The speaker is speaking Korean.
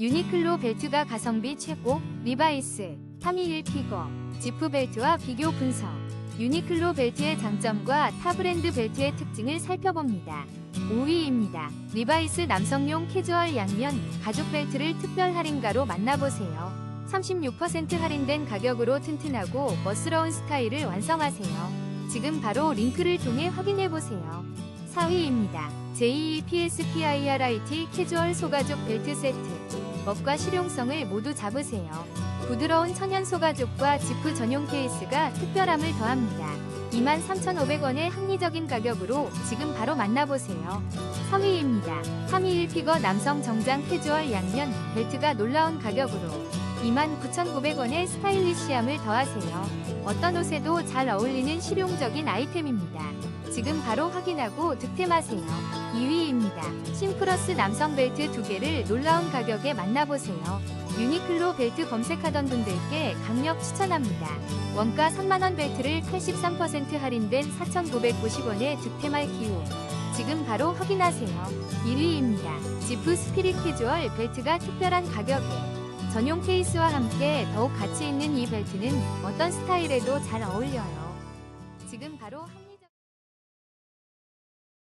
유니클로 벨트가 가성비 최고, 리바이스, 321 피거, 지프 벨트와 비교 분석. 유니클로 벨트의 장점과 타 브랜드 벨트의 특징을 살펴봅니다. 5위입니다. 리바이스 남성용 캐주얼 양면 가죽 벨트를 특별 할인가로 만나보세요. 36% 할인된 가격으로 튼튼하고 멋스러운 스타일을 완성하세요. 지금 바로 링크를 통해 확인해보세요. 4위입니다. JE PSPIRIT 캐주얼 소가죽 벨트 세트. 멋과 실용성을 모두 잡으세요. 부드러운 천연 소 가죽과 지프 전용 케이스가 특별함을 더합니다. 23,500원의 합리적인 가격으로 지금 바로 만나보세요. 3위입니다. 321 피거 남성 정장 캐주얼 양면 벨트가 놀라운 가격으로 29,900원의 스타일리시함을 더하세요. 어떤 옷에도 잘 어울리는 실용적인 아이템입니다. 지금 바로 확인하고 득템하세요. 2위입니다. 심플러스 남성 벨트 두 개를 놀라운 가격에 만나보세요. 유니클로 벨트 검색하던 분들께 강력 추천합니다. 원가 3만원 벨트를 83% 할인된 4,990원에 득템할 기회. 지금 바로 확인하세요. 1위입니다. 지프 스피릿 캐주얼 벨트가 특별한 가격에 전용 케이스와 함께 더욱 가치 있는 이 벨트는 어떤 스타일에도 잘 어울려요. 지금 바로.